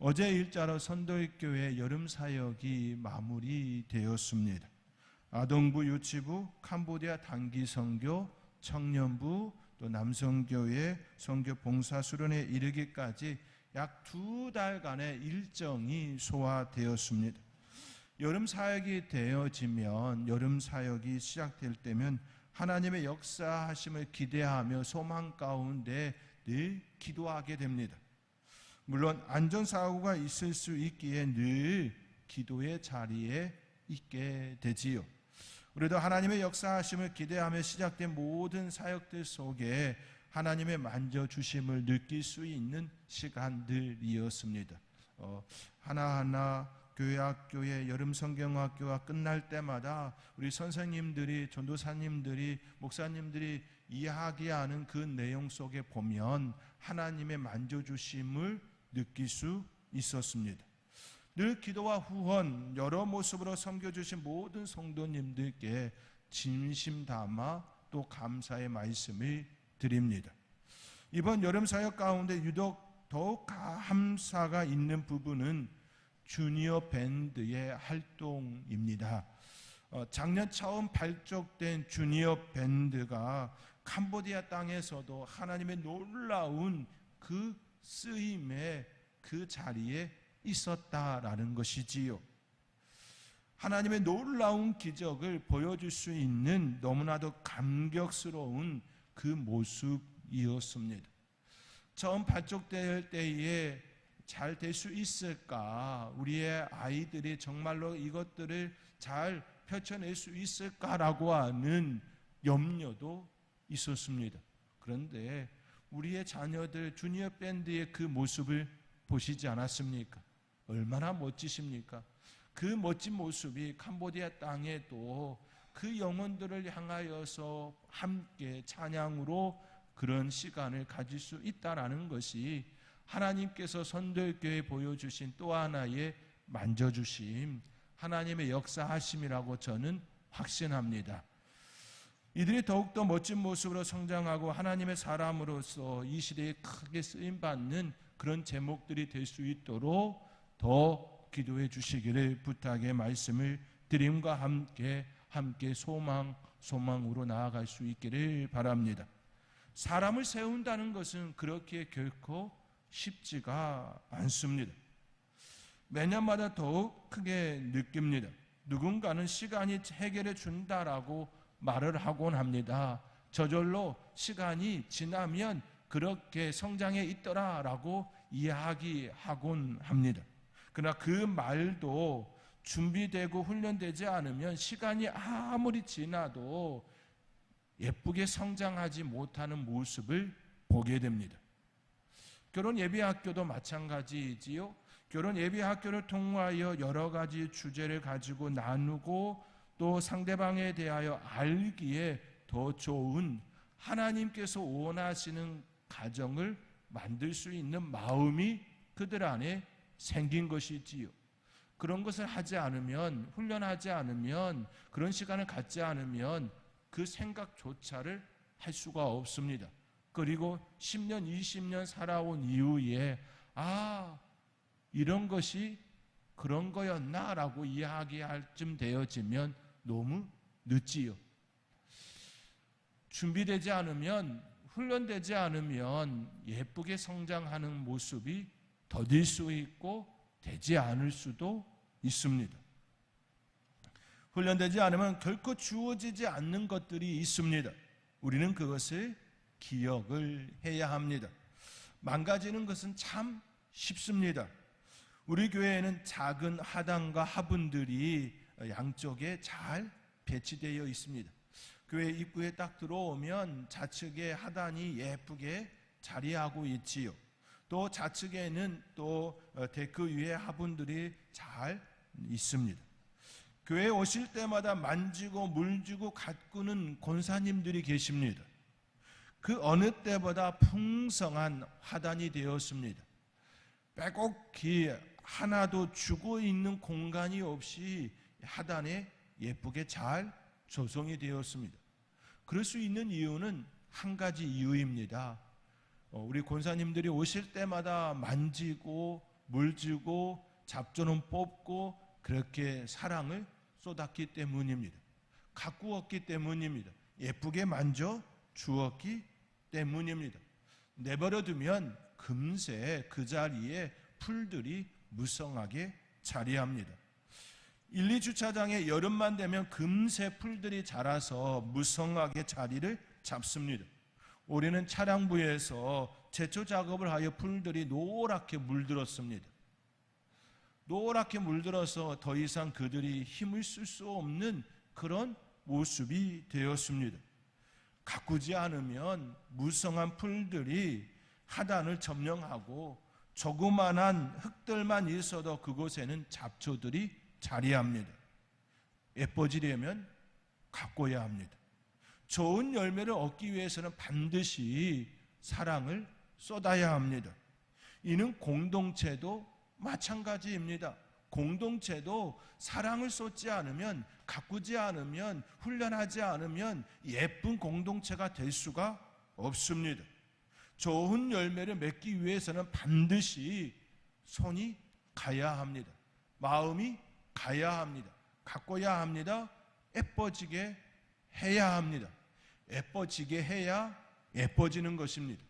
어제 일자로 선도교회 여름 사역이 마무리되었습니다. 아동부, 유치부, 캄보디아 단기 선교, 청년부, 또 남성교회 선교 봉사 수련에 이르기까지 약 두 달간의 일정이 소화되었습니다. 여름 사역이 되어지면 여름 사역이 시작될 때면 하나님의 역사하심을 기대하며 소망 가운데 늘 기도하게 됩니다. 물론 안전사고가 있을 수 있기에 늘 기도의 자리에 있게 되지요. 우리도 하나님의 역사하심을 기대하며 시작된 모든 사역들 속에 하나님의 만져주심을 느낄 수 있는 시간들이었습니다. 어, 하나하나 교회학교의 여름 성경학교가 끝날 때마다 우리 선생님들이 전도사님들이 목사님들이 이야기하는 그 내용 속에 보면 하나님의 만져주심을 느낄 수 있었습니다. 늘 기도와 후원 여러 모습으로 섬겨주신 모든 성도님들께 진심 담아 또 감사의 말씀을 드립니다. 이번 여름 사역 가운데 유독 더욱 감사가 있는 부분은 주니어 밴드의 활동입니다. 어, 작년 처음 발족된 주니어 밴드가 캄보디아 땅에서도 하나님의 놀라운 그 쓰임의 그 자리에 있었다라는 것이지요. 하나님의 놀라운 기적을 보여줄 수 있는 너무나도 감격스러운 그 모습이었습니다. 처음 발족될 때에 잘 될 수 있을까? 우리의 아이들이 정말로 이것들을 잘 펼쳐낼 수 있을까라고 하는 염려도 있었습니다. 그런데 우리의 자녀들 주니어 밴드의 그 모습을 보시지 않았습니까? 얼마나 멋지십니까? 그 멋진 모습이 캄보디아 땅에도 그 영혼들을 향하여서 함께 찬양으로 그런 시간을 가질 수 있다라는 것이 하나님께서 선도교회 보여주신 또 하나의 만져주심, 하나님의 역사하심이라고 저는 확신합니다. 이들이 더욱더 멋진 모습으로 성장하고 하나님의 사람으로서 이 시대에 크게 쓰임받는 그런 제목들이 될 수 있도록 더 기도해 주시기를 부탁의 말씀을 드림과 함께 함께 소망 소망으로 나아갈 수 있기를 바랍니다. 사람을 세운다는 것은 그렇게 결코 쉽지가 않습니다. 매년마다 더욱 크게 느낍니다. 누군가는 시간이 해결해 준다라고 말을 하곤 합니다. 저절로 시간이 지나면 그렇게 성장해 있더라라고 이야기하곤 합니다. 그러나 그 말도 준비되고 훈련되지 않으면 시간이 아무리 지나도 예쁘게 성장하지 못하는 모습을 보게 됩니다. 결혼 예비 학교도 마찬가지이지요. 결혼 예비 학교를 통하여 여러 가지 주제를 가지고 나누고 또 상대방에 대하여 알기에 더 좋은 하나님께서 원하시는 가정을 만들 수 있는 마음이 그들 안에 생긴 것이지요. 그런 것을 하지 않으면, 훈련하지 않으면, 그런 시간을 갖지 않으면 그 생각조차를 할 수가 없습니다. 그리고 10년, 20년 살아온 이후에, 아, 이런 것이 그런 거였나 라고 이야기할 쯤 되어지면 너무 늦지요. 준비되지 않으면, 훈련되지 않으면 예쁘게 성장하는 모습이 더딜 수 있고 되지 않을 수도 있습니다. 훈련되지 않으면 결코 주어지지 않는 것들이 있습니다. 우리는 그것을 기억을 해야 합니다. 망가지는 것은 참 쉽습니다. 우리 교회에는 작은 하단과 하분들이 양쪽에 잘 배치되어 있습니다. 교회 입구에 딱 들어오면 좌측에 하단이 예쁘게 자리하고 있지요. 또 좌측에는 또 어, 데크 위에 화분들이 잘 있습니다. 교회 오실 때마다 만지고 물주고 가꾸는 권사님들이 계십니다. 그 어느 때보다 풍성한 화단이 되었습니다. 빼곡히 하나도 죽어 있는 공간이 없이 하단에 예쁘게 잘 조성이 되었습니다. 그럴 수 있는 이유는 한 가지 이유입니다. 어, 우리 권사님들이 오실 때마다 만지고 물주고 잡초는 뽑고 그렇게 사랑을 쏟았기 때문입니다. 가꾸었기 때문입니다. 예쁘게 만져 주었기 때문입니다. 내버려 두면 금세 그 자리에 풀들이 무성하게 자리합니다. 1, 2주차장에 여름만 되면 금세 풀들이 자라서 무성하게 자리를 잡습니다. 올해는 차량부에서 제초 작업을 하여 풀들이 노랗게 물들었습니다. 노랗게 물들어서 더 이상 그들이 힘을 쓸 수 없는 그런 모습이 되었습니다. 가꾸지 않으면 무성한 풀들이 하단을 점령하고 조그만한 흙들만 있어도 그곳에는 잡초들이 자리합니다. 예뻐지려면 가꿔야 합니다. 좋은 열매를 얻기 위해서는 반드시 사랑을 쏟아야 합니다. 이는 공동체도 마찬가지입니다. 공동체도 사랑을 쏟지 않으면 가꾸지 않으면 훈련하지 않으면 예쁜 공동체가 될 수가 없습니다. 좋은 열매를 맺기 위해서는 반드시 손이 가야 합니다. 마음이 가야 합니다. 가꿔야 합니다. 예뻐지게 해야 합니다. 예뻐지게 해야 예뻐지는 것입니다.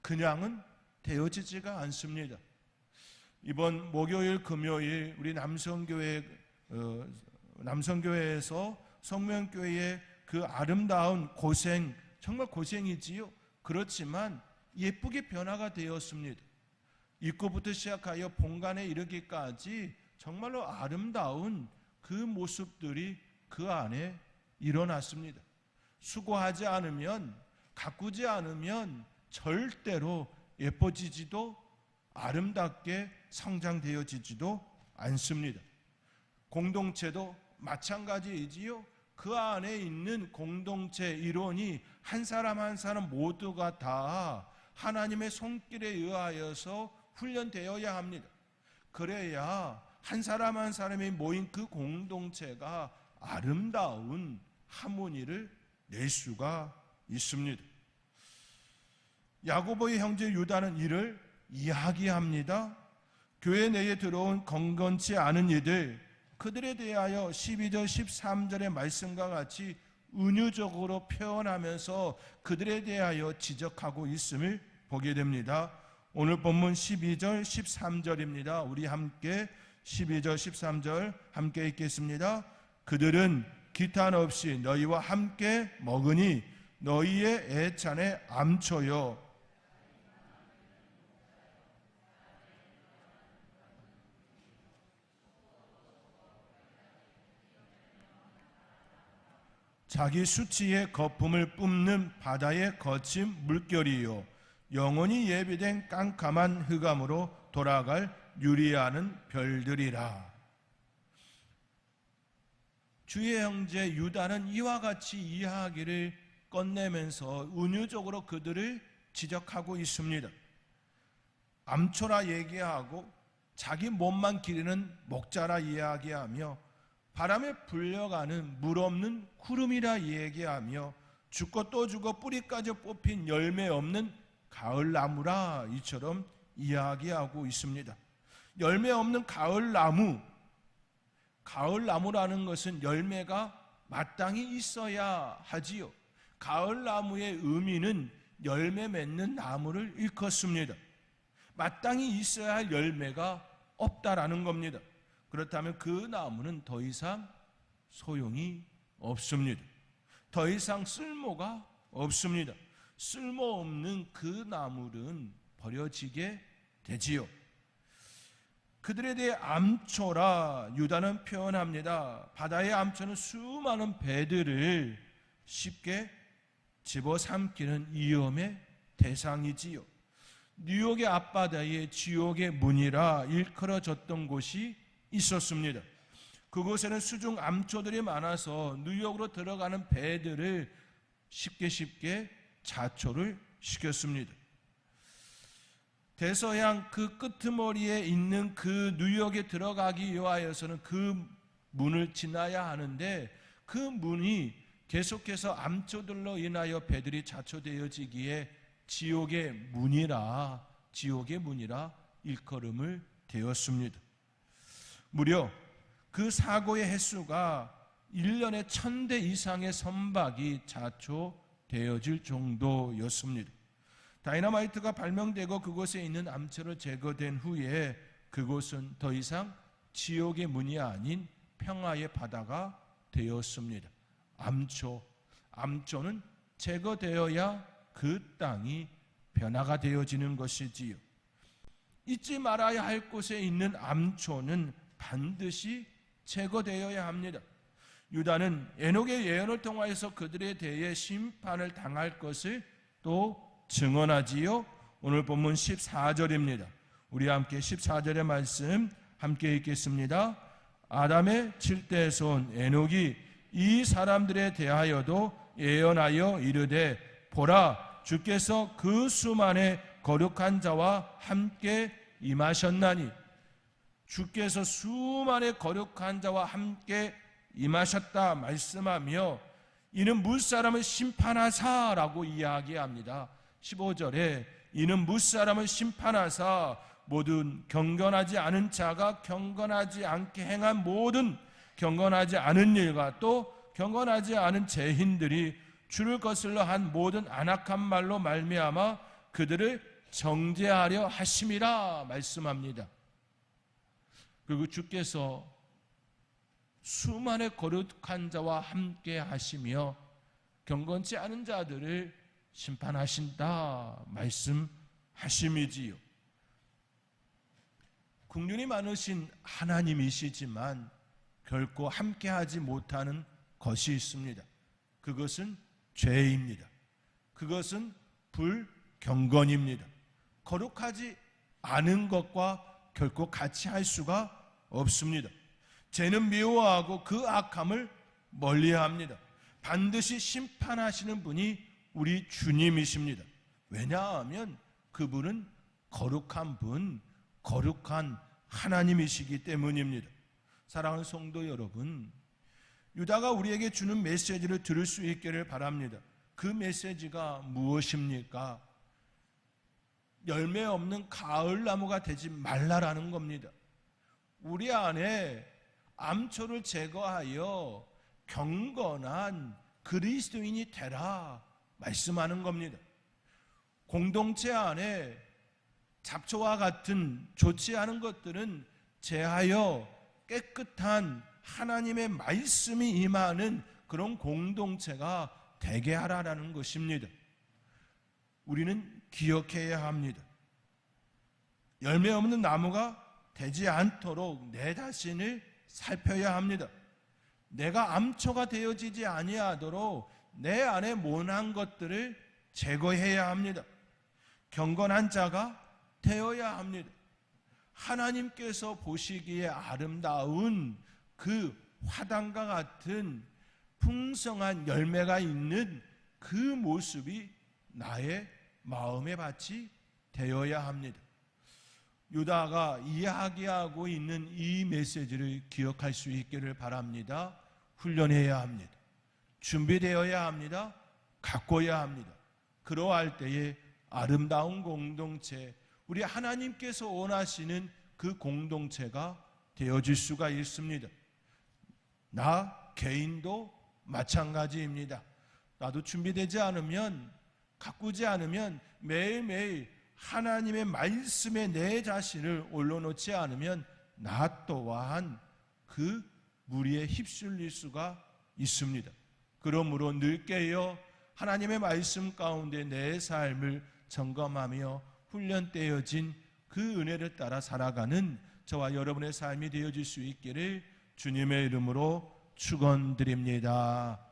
그냥은 되어지지가 않습니다. 이번 목요일, 금요일 우리 남성교회 어, 남성교회에서 성명교회의 그 아름다운 고생 정말 고생이지요. 그렇지만 예쁘게 변화가 되었습니다. 입구부터 시작하여 본관에 이르기까지 정말로 아름다운 그 모습들이 그 안에 일어났습니다. 수고하지 않으면 가꾸지 않으면 절대로 예뻐지지도 아름답게 성장되어지지도 않습니다. 공동체도 마찬가지이지요. 그 안에 있는 공동체 이론이 한 사람 한 사람 모두가 다 하나님의 손길에 의하여서 훈련되어야 합니다. 그래야 한 사람 한 사람이 모인 그 공동체가 아름다운 하모니를 낼 수가 있습니다. 야고보의 형제 유다는 이를 이야기합니다. 교회 내에 들어온 건건치 않은 이들 그들에 대하여 12절 13절의 말씀과 같이 은유적으로 표현하면서 그들에 대하여 지적하고 있음을 보게 됩니다. 오늘 본문 12절 13절입니다. 우리 함께 12절 13절 함께 읽겠습니다. 그들은 기탄 없이 너희와 함께 먹으니 너희의 애찬에 암초요 자기 수치의 거품을 뿜는 바다의 거친 물결이요 영원히 예비된 깜깜한 흑암으로 돌아갈 유리하는 별들이라. 주의 형제 유다는 이와 같이 이야기를 꺼내면서 은유적으로 그들을 지적하고 있습니다. 암초라 얘기하고 자기 몸만 기르는 목자라 이야기하며 바람에 불려가는 물 없는 구름이라 얘기하며 죽고 또 죽어 뿌리까지 뽑힌 열매 없는 가을 나무라 이처럼 이야기하고 있습니다. 열매 없는 가을 나무, 가을 나무라는 것은 열매가 마땅히 있어야 하지요. 가을 나무의 의미는 열매 맺는 나무를 일컫습니다. 마땅히 있어야 할 열매가 없다라는 겁니다. 그렇다면 그 나무는 더 이상 소용이 없습니다. 더 이상 쓸모가 없습니다. 쓸모없는 그 나무는 버려지게 되지요. 그들에 대해 암초라 유다는 표현합니다. 바다의 암초는 수많은 배들을 쉽게 집어삼키는 위험의 대상이지요. 뉴욕의 앞바다에 지옥의 문이라 일컬어졌던 곳이 있었습니다. 그곳에는 수중 암초들이 많아서 뉴욕으로 들어가는 배들을 쉽게 쉽게 자초를 시켰습니다. 대서양 그 끄트머리에 있는 그 뉴욕에 들어가기 위하여서는 그 문을 지나야 하는데 그 문이 계속해서 암초들로 인하여 배들이 자초되어지기에 지옥의 문이라 지옥의 문이라 일컬음을 되었습니다. 무려 그 사고의 횟수가 1년에 천 대 이상의 선박이 자초되어질 정도였습니다. 다이너마이트가 발명되고 그곳에 있는 암초를 제거된 후에 그곳은 더 이상 지옥의 문이 아닌 평화의 바다가 되었습니다. 암초, 암초는 제거되어야 그 땅이 변화가 되어지는 것이지요. 잊지 말아야 할 곳에 있는 암초는 반드시 제거되어야 합니다. 유다는 에녹의 예언을 통하여서 그들에 대해 심판을 당할 것을 또 증언하지요. 오늘 본문 14절입니다. 우리 함께 14절의 말씀 함께 읽겠습니다. 아담의 7대 손 에녹이 이 사람들에 대하여도 예언하여 이르되 보라 주께서 그 수만의 거룩한 자와 함께 임하셨나니 주께서 수만의 거룩한 자와 함께 임하셨다 말씀하며 이는 무사람을 심판하사라고 이야기합니다. 15절에 이는 무사람을 심판하사 모든 경건하지 않은 자가 경건하지 않게 행한 모든 경건하지 않은 일과 또 경건하지 않은 죄인들이 주를 거슬러 한 모든 안악한 말로 말미암아 그들을 정죄하려 하심이라 말씀합니다. 그리고 주께서 수많은 거룩한 자와 함께 하시며 경건치 않은 자들을 심판하신다 말씀하심이지요. 국륜이 많으신 하나님이시지만 결코 함께하지 못하는 것이 있습니다. 그것은 죄입니다. 그것은 불경건입니다. 거룩하지 않은 것과 결코 같이 할 수가 없습니다. 죄는 미워하고 그 악함을 멀리 합니다. 반드시 심판하시는 분이 우리 주님이십니다. 왜냐하면 그분은 거룩한 분, 거룩한 하나님이시기 때문입니다. 사랑하는 성도 여러분, 유다가 우리에게 주는 메시지를 들을 수 있기를 바랍니다. 그 메시지가 무엇입니까? 열매 없는 가을 나무가 되지 말라라는 겁니다. 우리 안에 암초를 제거하여 경건한 그리스도인이 되라 말씀하는 겁니다. 공동체 안에 잡초와 같은 좋지 않은 것들은 제하여 깨끗한 하나님의 말씀이 임하는 그런 공동체가 되게 하라라는 것입니다. 우리는 기억해야 합니다. 열매 없는 나무가 되지 않도록 내 자신을 살펴야 합니다. 내가 암초가 되어지지 아니하도록 내 안에 모난 것들을 제거해야 합니다. 경건한 자가 되어야 합니다. 하나님께서 보시기에 아름다운 그 화단과 같은 풍성한 열매가 있는 그 모습이 나의 마음의 밭이 되어야 합니다. 유다가 이야기하고 있는 이 메시지를 기억할 수 있기를 바랍니다. 훈련해야 합니다. 준비되어야 합니다. 가꿔야 합니다. 그러할 때에 아름다운 공동체, 우리 하나님께서 원하시는 그 공동체가 되어질 수가 있습니다. 나 개인도 마찬가지입니다. 나도 준비되지 않으면 가꾸지 않으면 매일매일 하나님의 말씀에 내 자신을 올려놓지 않으면 나 또한 그 무리에 휩쓸릴 수가 있습니다. 그러므로 늘 깨어 하나님의 말씀 가운데 내 삶을 점검하며 훈련되어진 그 은혜를 따라 살아가는 저와 여러분의 삶이 되어질 수 있기를 주님의 이름으로 축원드립니다.